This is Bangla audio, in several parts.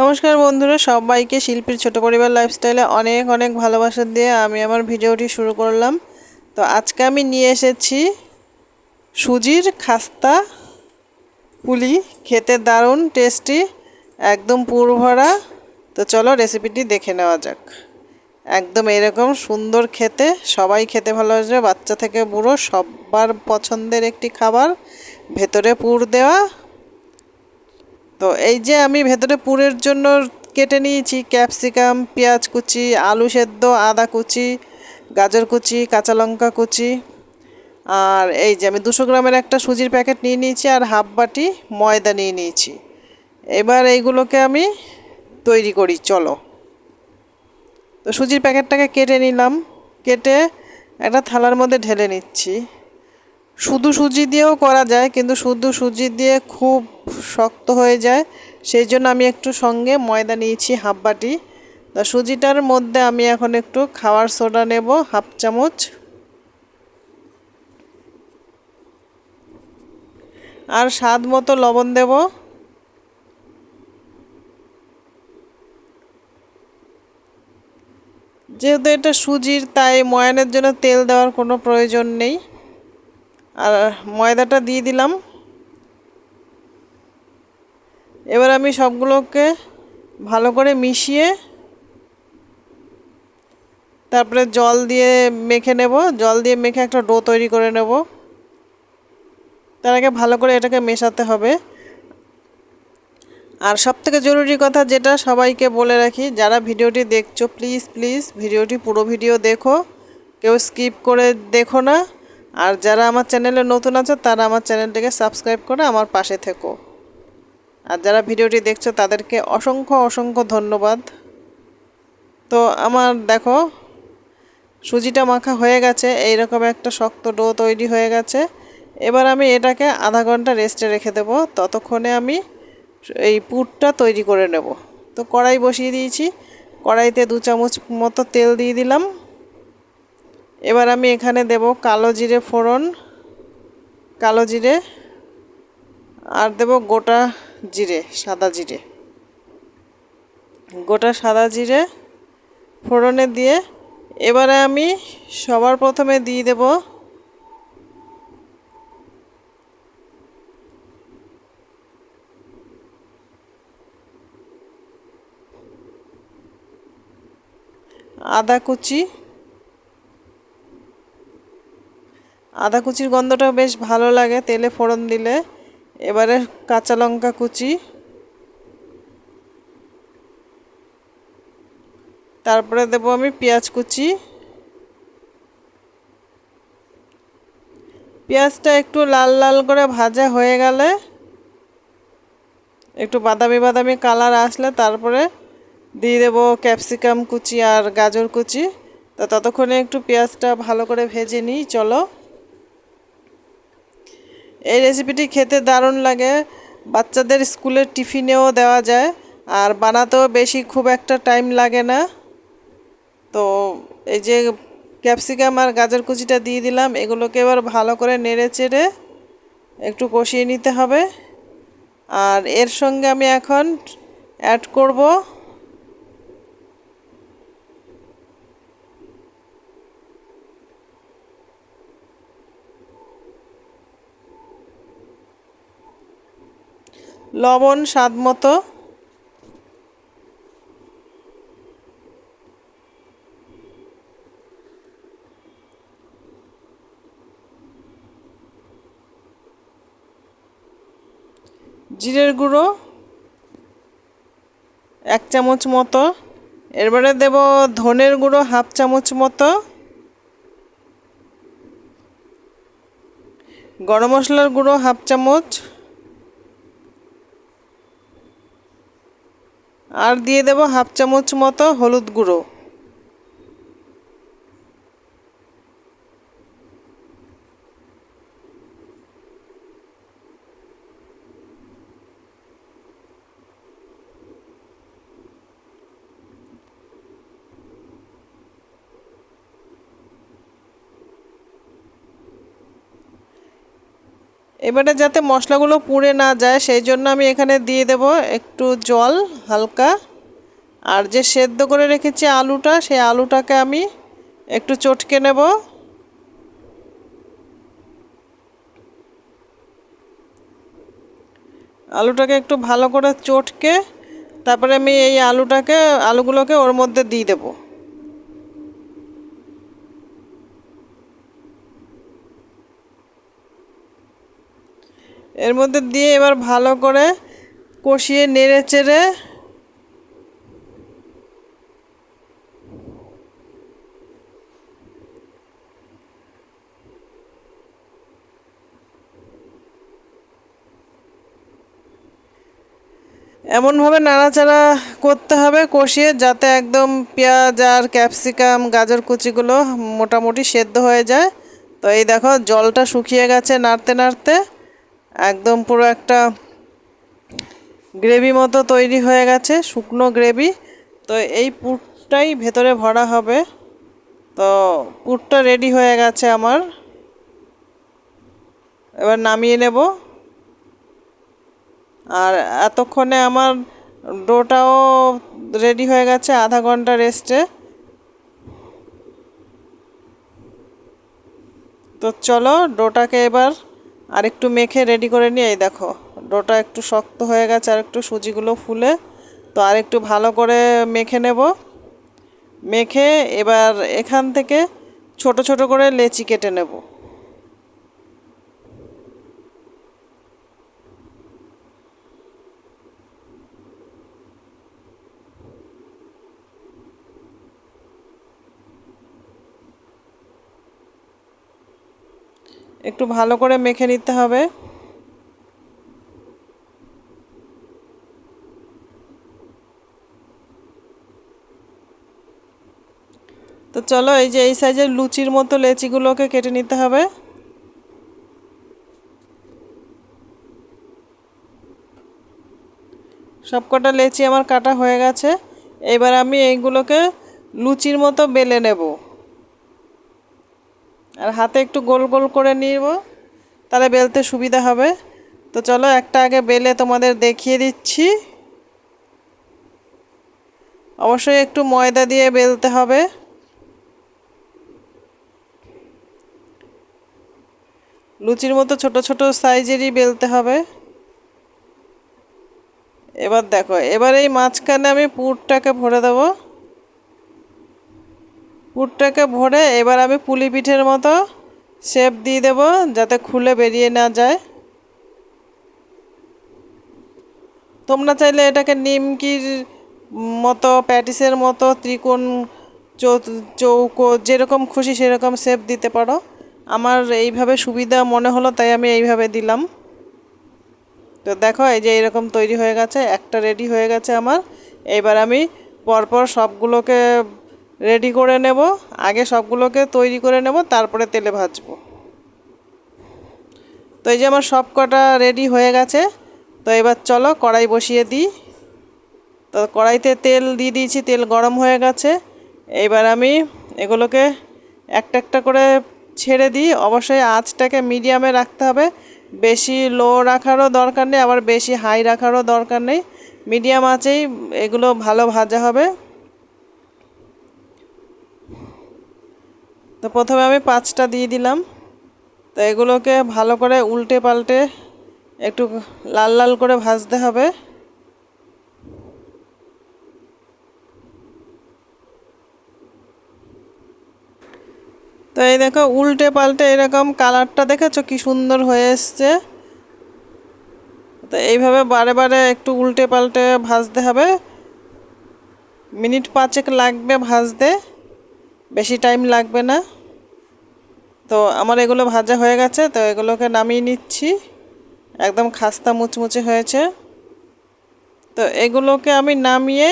নমস্কার বন্ধুরা, সবাইকে শিল্পীর ছোট পরিবার লাইফস্টাইলে অনেক অনেক ভালোবাসা দিয়ে আমি আমার ভিডিওটি শুরু করলাম। তো আজকে আমি নিয়ে এসেছি সুজির খাস্তা পুলি, খেতে দারুণ টেস্টি একদম পুর ভরা। তো চলো রেসিপিটি দেখে নেওয়া যাক। একদম এরকম সুন্দর খেতে, সবাই খেতে ভালোবাসবে, বাচ্চা থেকে বুড়ো, সবার পছন্দের একটি খাবার, ভেতরে পুর দেওয়া। তো এই যে আমি ভেতরে পুরের জন্য কেটে নিয়েছি ক্যাপসিকাম, পেঁয়াজ কুচি, আলু সেদ্ধ, আদা কুচি, গাজর কুচি, কাঁচা লঙ্কা কুচি। আর এই যে আমি দুশো গ্রামের একটা সুজির প্যাকেট নিয়ে নিয়েছি আর হাফ বাটি ময়দা নিয়ে নিয়েছি। এবার এইগুলোকে আমি তৈরি করি, চলো। তো সুজির প্যাকেটটাকে কেটে নিলাম, কেটে একটা থালার মধ্যে ঢেলে নিচ্ছি। শুধু সুজি দিয়েও করা যায়, কিন্তু শুধু সুজি দিয়ে খুব শক্ত হয়ে যায়। সেই জন্য আমি একটু সঙ্গে ময়দা নিয়েছি হাফ বাটি। তো সুজিটার মধ্যে আমি এখন একটু খাওয়ার সোডা নেব, হাফ চামচ। আর স্বাদ মতো লবণ দেব। যেহেতু এটা সুজির, তাই ময়ানের জন্য তেল দেওয়ার কোনো প্রয়োজন নেই। আর ময়দাটা দিয়ে দিলাম। এবার আমি সবগুলোকে ভালো করে মিশিয়ে তারপরে জল দিয়ে মেখে নেব। জল দিয়ে মেখে একটা ডো তৈরি করে নেব। তার আগে ভালো করে এটাকে মেশাতে হবে। আর সব থেকে জরুরি কথা যেটা সবাইকে বলে রাখি, যারা ভিডিওটি দেখছ, প্লিজ প্লিজ, ভিডিওটি পুরো ভিডিও দেখো। কেউ স্কিপ করে দেখো না। আর যারা আমার চ্যানেলে নতুন আছে, তারা আমার চ্যানেলটিকে সাবস্ক্রাইব করে আমার পাশে থেকো। আর যারা ভিডিওটি দেখছ, তাদেরকে অসংখ্য অসংখ্য ধন্যবাদ। তো আমার দেখো, সুজিটা মাখা হয়ে গেছে, এইরকম একটা শক্ত ডো তৈরি হয়ে গেছে। এবার আমি এটাকে আধা ঘণ্টা রেস্টে রেখে দেব। ততক্ষণে আমি এই পুরটা তৈরি করে নেব। তো কড়াই বসিয়ে দিয়েছি। কড়াইতে দু চামচ মতো তেল দিয়ে দিলাম। এবার আমি এখানে দেব কালো জিরে ফোড়ন, কালো জিরে, আর দেব গোটা জিরে, সাদা জিরে। গোটা সাদা জিরে ফোড়নে দিয়ে এবারে আমি সবার প্রথমে দিয়ে দেব আদা কুচি আদা কুচির গন্ধটা বেশ ভালো লাগে, তেলে ফোড়ন দিলে। এবারে কাঁচা লঙ্কা কুচি। তারপরে দেবো আমি পেঁয়াজ কুচি। পেঁয়াজটা একটু লাল লাল করে ভাজা হয়ে গেলে, একটু বাদামি বাদামি কালার আসলে তারপরে দিয়ে দেবো ক্যাপসিকাম কুচি আর গাজর কুচি। তো ততক্ষণে একটু পেঁয়াজটা ভালো করে ভেজে নিই, চলো। এই রেসিপিটি খেতে দারুণ লাগে। বাচ্চাদের স্কুলের টিফিনেও দেওয়া যায়, আর বানাতেও বেশি খুব একটা টাইম লাগে না। তো এই যে ক্যাপসিকাম আর গাজর কুচিটা দিয়ে দিলাম, এগুলোকে এবার ভালো করে নেড়ে চেড়ে একটু কষিয়ে নিতে হবে। আর এর সঙ্গে আমি এখন অ্যাড করব লবণ, স্বাদ মতো। জিরের গুঁড়ো এক চামচ মতো। এরপরে দেব ধনের গুঁড়ো হাফ চামচ মতো। গরম মশলার গুঁড়ো হাফ চামচ। আর দিয়ে দেব হাফ চামচ মতো হলুদ গুঁড়ো। এবারে যাতে মশলাগুলো পুড়ে না যায়, সেই জন্য আমি এখানে দিয়ে দেব একটু জল হালকা। আর যে সেদ্ধ করে রেখেছি আলুটা, সেই আলুটাকে আমি একটু চটকে নেব। আলুটাকে একটু ভালো করে চটকে, তারপরে আমি এই আলুটাকে, আলুগুলোকে ওর মধ্যে দিয়ে দেবো। এর মধ্যে দিয়ে এবার ভালো করে কষিয়ে নেড়ে চেড়ে এমনভাবে নাড়াচাড়া করতে হবে, কষিয়ে যাতে একদম পেঁয়াজ আর ক্যাপসিকাম, গাজর কুচিগুলো মোটামুটি সেদ্ধ হয়ে যায়। তো এই দেখো, জলটা শুকিয়ে গেছে নাড়তে নাড়তে। একদম পুরো একটা গ্রেভি মতো তৈরি হয়ে গেছে, শুকনো গ্রেভি। তো এই পুরটাই ভেতরে ভরা হবে। তো পুরটা রেডি হয়ে গেছে আমার। এবার নামিয়ে নেব। আর এতক্ষণে আমার ডোটাও রেডি হয়ে গেছে আধা ঘণ্টা রেস্টে তো চলো ডোটাকে এবার আর একটু মেখে রেডি করে নিয়ে এই দেখো, ডোটা একটু শক্ত হয়ে গেছে আর একটু সুজিগুলো ফুলে, তো আর একটু ভালো করে মেখে নেব। মেখে এবার এখান থেকে ছোট ছোট করে লেচি কেটে নেব। একটু ভালো করে মেখে নিতে হবে। তো চলো এই যে এই সাইজের লুচির মতো লেচিগুলোকে কেটে নিতে হবে। সবকটা লেচি আমার কাটা হয়ে গেছে। এবার আমি এইগুলোকে লুচির মতো বেলে নেব। আর হাতে একটু গোল গোল করে নিব, তাহলে বেলতে সুবিধা হবে। তো চলো, একটা আগে বেলে তোমাদের দেখিয়ে দিচ্ছি। অবশ্যই একটু ময়দা দিয়ে বেলতে হবে। লুচির মতো ছোট ছোট সাইজেরই বেলতে হবে। এবার দেখো, এবার এই মাঝখানে আমি পুরটাকে ভরে দেব। পুরটাকে ভরে এবার আমি পুলি পিঠের মতো শেপ দিয়ে দেব যাতে খুলে বেরিয়ে না যায়। তোমরা চাইলে এটাকে নিমকির মতো, প্যাটিসের মতো, ত্রিকোণ চৌকো, যেরকম খুশি সেরকম শেপ দিতে পারো। আমার এইভাবে সুবিধা মনে হলো, তাই আমি এইভাবে দিলাম। তো দেখো, এই যে এরকম তৈরি হয়ে গেছে, একটা রেডি হয়ে গেছে আমার। এবার আমি পরপর সবগুলোকে রেডি করে নেব। আগে সবগুলোকে তৈরি করে নেব, তারপরে তেলে ভাজবো। তো এই যে আমার সব কটা রেডি হয়ে গেছে। তো এবার চলো কড়াই বসিয়ে দিই। তো কড়াইতে তেল দিয়ে দিয়েছি, তেল গরম হয়ে গেছে। এবার আমি এগুলোকে একটা একটা করে ছেড়ে দিই। অবশ্যই আঁচটাকে মিডিয়ামে রাখতে হবে। বেশি লো রাখারও দরকার নেই, আবার বেশি হাই রাখারও দরকার নেই। মিডিয়াম আঁচেই এগুলো ভালো ভাজা হবে। তো প্রথমে আমি পাঁচটা দিয়ে দিলাম। তো এগুলোকে ভালো করে উল্টে পাল্টে একটু লাল লাল করে ভাজতে হবে। তো এই দেখো, উল্টে পাল্টে এরকম কালারটা দেখেছ? কি সুন্দর হয়ে এসছে। তো এইভাবে বারে বারে একটু উল্টে পাল্টে ভাজতে হবে। মিনিট পাঁচেক লাগবে ভাজতে। বেশি টাইম লাগবে না। তো আমার এগুলো ভাজা হয়ে গেছে, তো এগুলোকে নামিয়ে নিচ্ছি। একদম খাস্তা মুচমুচে হয়েছে। তো এগুলোকে আমি নামিয়ে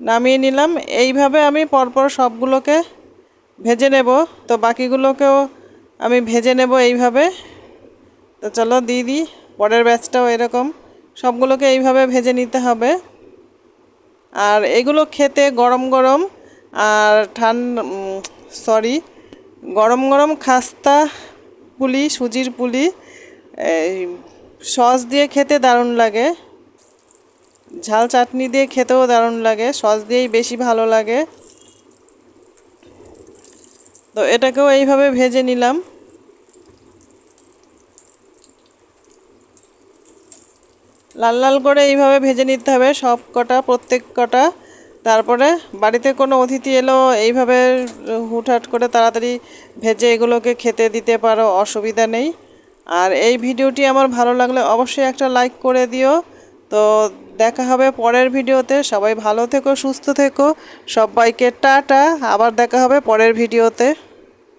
নামিয়ে নিলাম। এইভাবে আমি পরপর সবগুলোকে ভেজে নেব। তো বাকিগুলোকেও আমি ভেজে নেব এইভাবে। তো চলো দিয়ে দিই পরের ব্যাচটাও এরকম। সবগুলোকে এইভাবে ভেজে নিতে হবে। আর এগুলো খেতে গরম গরম আর ঠান্ডা সরি গরম গরম খাস্তা পুলি, সুজির পুলি সস দিয়ে খেতে দারুণ লাগে। ঝাল চাটনি দিয়ে খেতেও দারুণ লাগে, সস দিয়েই বেশি ভালো লাগে। তো এটাকেও এইভাবে ভেজে নিলাম। লাল লাল করে এইভাবে ভেজে নিতে হবে সব কটা, প্রত্যেক কটা। তারপরে বাড়িতে কোনো অতিথি এলো, এইভাবে হুটহাট করে তাড়াতাড়ি ভেজে এগুলোকে খেতে দিতে পারো, অসুবিধা নেই। আর এই ভিডিওটি আমার ভালো লাগলে অবশ্যই একটা লাইক করে দিও। তো দেখা হবে পরের ভিডিওতে। সবাই ভালো থেকো, সুস্থ থেকো। সবাইকে টাটা। আবার দেখা হবে পরের ভিডিওতে।